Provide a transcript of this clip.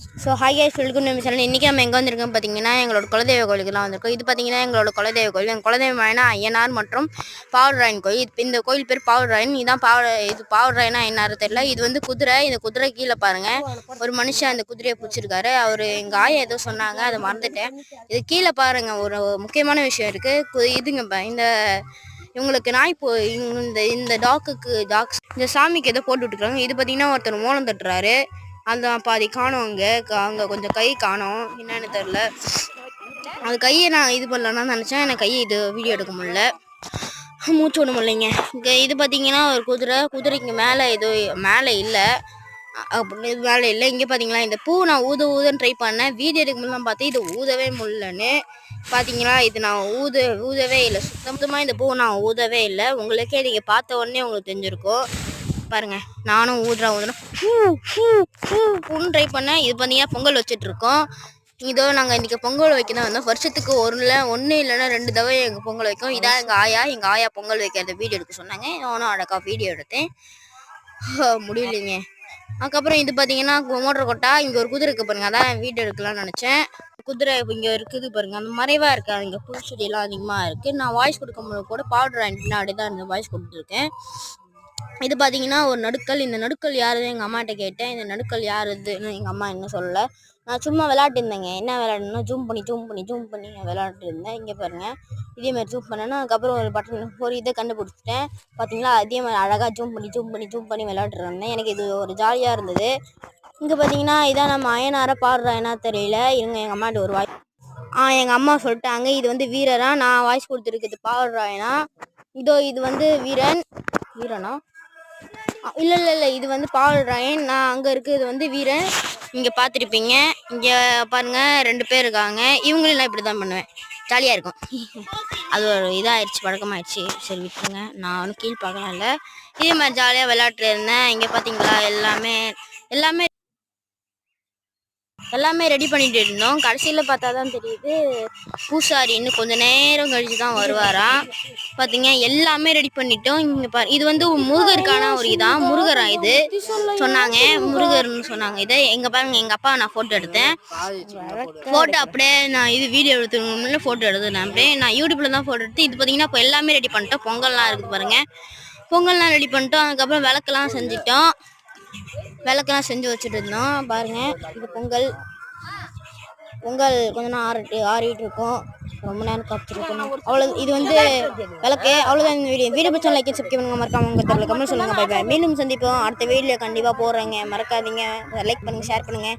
So hi hi welcome நம்ம சொல்லணும் இன்றைக்கி நம்ம எங்கே வந்திருக்கோம் பார்த்தீங்கன்னா எங்களோட குலதெய்வ கோயிலுக்குலாம் வந்திருக்கோம். இது பார்த்தீங்கன்னா எங்களோட குலதெய்வ கோயில். எங்கள் குலதெய்வமான ஐயனார் மற்றும் பாவராயன் கோயில். இது- இந்த கோயில் பேர் பாவராயன் இதுதான் பாவ இது பாவராயனா ஐயனார் தெரியல. இது வந்து குதிரை. இந்த குதிரை கீழே பாருங்கள் ஒரு மனுஷன் அந்த குதிரையை பிடிச்சிருக்காரு. அவர் எங்கள் ஆயா ஏதோ சொன்னாங்க. அதை மறந்துட்டேன். இது கீழே பாருங்கள் ஒரு முக்கியமான விஷயம் இருக்குது இதுங்க இந்த இவங்களுக்கு நாய் போ இந்த இந்த டாக்குக்கு டாக்ஸ் இந்த சாமிக்கு ஏதோ போட்டு விட்டுருக்காங்க. இது பார்த்தீங்கன்னா ஒருத்தர் மோளம் தட்டுறாரு. அந்த பாதி காணோம் அங்கே. அங்கே கொஞ்சம் கை காணோம். என்னன்னு தெரில அது கையை நான் இது பண்ணலான்னு நினச்சேன். எனக்கு கையை இது வீடியோ எடுக்க முடியல. மூச்சு விட முடியலைங்க இங்கே இது பார்த்தீங்கன்னா ஒரு குதிரை. குதிரைக்கு மேலே ஏதோ மேலே இல்லை. அப்படி இது மேலே இல்லை. இங்கே பார்த்தீங்களா இந்த பூ நான் ஊத ஊதன்னு ட்ரை பண்ணேன். வீடியோ எடுக்க முடியலாம் பார்த்து இது ஊதவே முடியலன்னு. பார்த்தீங்களா இது நான் ஊத ஊதவே இல்லை. சுத்தமாக இந்த பூ நான் ஊதவே இல்லை. உங்களுக்கே நீங்கள் பார்த்த உடனே உங்களுக்கு தெரிஞ்சிருக்கும். பாருங்க நானும் ஊதுறா ஊதுறேன் ஹூ ஹூ ஹூ ஹூன்னு ட்ரை பண்ணேன். இது பார்த்தீங்கன்னா பொங்கல் வச்சிட்ருக்கோம் இதோ நாங்கள் இன்றைக்கி பொங்கல் வைக்க தான் வந்தோம். வருஷத்துக்கு ஒரு இல்லை ஒன்று இல்லைன்னா ரெண்டு தடவை எங்கள் பொங்கல் வைக்கும். இதான் எங்கள் ஆயா எங்கள் ஆயா பொங்கல் வைக்கிறத வீடியோ எடுக்க சொன்னாங்க. நானும் அடக்கா வீடியோ எடுத்தேன். முடியலைங்க. அதுக்கப்புறம் இது பார்த்தீங்கன்னா மோட்டர் கொட்டா இங்கே ஒரு குதிரை இருக்குது பாருங்கள் அதான் வீடியோ எடுக்கலாம்னு நினச்சேன். குதிரை இங்கே இருக்குது பாருங்கள் அந்த மறைவாக இருக்காது இங்கே பூச்செடியெல்லாம் அதிகமாக இருக்குது நான் வாய்ஸ் கொடுக்க முடியும் கூட பவுடர் வாங்கி அப்படியே தான் வாய்ஸ் கொடுத்துருக்கேன். இது பார்த்தீங்கன்னா ஒரு நடுக்கல். இந்த நடுக்கல் யாருது எங்கள் அம்மாட்ட கேட்டேன். இந்த நடுக்கல் யாருதுன்னு எங்கள் அம்மா என்ன சொல்லல. நான் சும்மா விளாட்டு இருந்தேங்க என்ன விளையாடுனா ஜூம் பண்ணி ஜூம் பண்ணி ஜூம் பண்ணி விளாட்டு இருந்தேன் இங்கே பாருங்க. இதே மாதிரி ஜூம் பண்ணேன்னா அதுக்கப்புறம் ஒரு பட்டன் ஒரு இதை கண்டுபிடிச்சிட்டேன். பார்த்தீங்களா அதே மாதிரி அழகாக ஜூம் பண்ணி ஜூம் பண்ணி ஜூம் பண்ணி விளாட்டுருந்தேன் எனக்கு இது ஒரு ஜாலியாக இருந்தது. இங்கே பார்த்தீங்கன்னா இதான் நம்ம அயனார பாடுறா என்ன தெரியல. இருங்க எங்கள் அம்மாட்ட ஒரு வாய் ஆ எங்கள் அம்மா சொல்லிட்டாங்க. இது வந்து வீரரா? நான் வாய்ஸ் கொடுத்துருக்குது பாடுறாயனா இதோ இது வந்து வீரன். வீரனா? இல்லை இல்லை இல்லை இது வந்து பாடுறாயன் நான் அங்கே இருக்கிறது வந்து வீரன். இங்கே பார்த்துருப்பீங்க இங்கே பாருங்க ரெண்டு பேர் இருக்காங்க. இவங்களெல்லாம் நான் இப்படி தான் பண்ணுவேன். ஜாலியாக இருக்கும். அது ஒரு இதாகிடுச்சு பழக்கமாகிடுச்சு சரி விட்டுருங்க. நான் ஒன்றும் கீழ் பார்க்கலாம் இல்லை இதே மாதிரி ஜாலியாக விளையாட்டு இருந்தேன். இங்கே பார்த்தீங்களா எல்லாமே எல்லாமே எல்லாமே ரெடி பண்ணிட்டு இருந்தோம். கடைசியில் பார்த்தா தான் தெரியுது பூசாரி இன்னும் நேரம் கழிச்சு தான் வருவாராம். பார்த்தீங்க எல்லாமே ரெடி பண்ணிட்டோம். இங்கே பா இது வந்து முருகருக்கான ஒரு இதான் முருகரா இது. சொன்னாங்க முருகர்னு சொன்னாங்க இதை. எங்கள் பாருங்க எங்கள் அப்பா நான் ஃபோட்டோ எடுத்தேன். ஃபோட்டோ அப்படியே நான் இது வீடியோ எடுத்துக்கணும்னு ஃபோட்டோ எடுத்தேன் அப்படியே. நான் யூடியூப்பில் தான் ஃபோட்டோ எடுத்து இது பார்த்தீங்கன்னா இப்போ எல்லாமே ரெடி பண்ணிட்டோம். பொங்கல்லாம் இருக்குது பாருங்கள் பொங்கல்லாம் ரெடி பண்ணிட்டோம். அதுக்கப்புறம் விளக்கெல்லாம் செஞ்சிட்டோம். விளக்கெல்லாம் செஞ்சு வச்சுட்டு இருந்தோம் பாருங்கள் இது பொங்கல். பொங்கல் கொஞ்ச நேரம் ஆறிட்டு ஆறிட்டு இருக்கும் ரொம்ப நேரம் காப்பிச்சிருக்கோம் அவ்வளோ இது வந்து விளக்கு. அவ்வளோதான் இந்த வீடியோ. வீடியோ பிடிச்சா லைக் சப்ஸ்கிரைப் பண்ணுங்க. மறக்காம உங்கள் தெரியல கமெண்ட் சொல்லுங்கள் பை பை மீண்டும் சந்திப்போம். அடுத்த வீடியோ கண்டிப்பாக போடுறேங்க மறக்காதீங்க. லைக் பண்ணுங்கள் ஷேர் பண்ணுங்கள்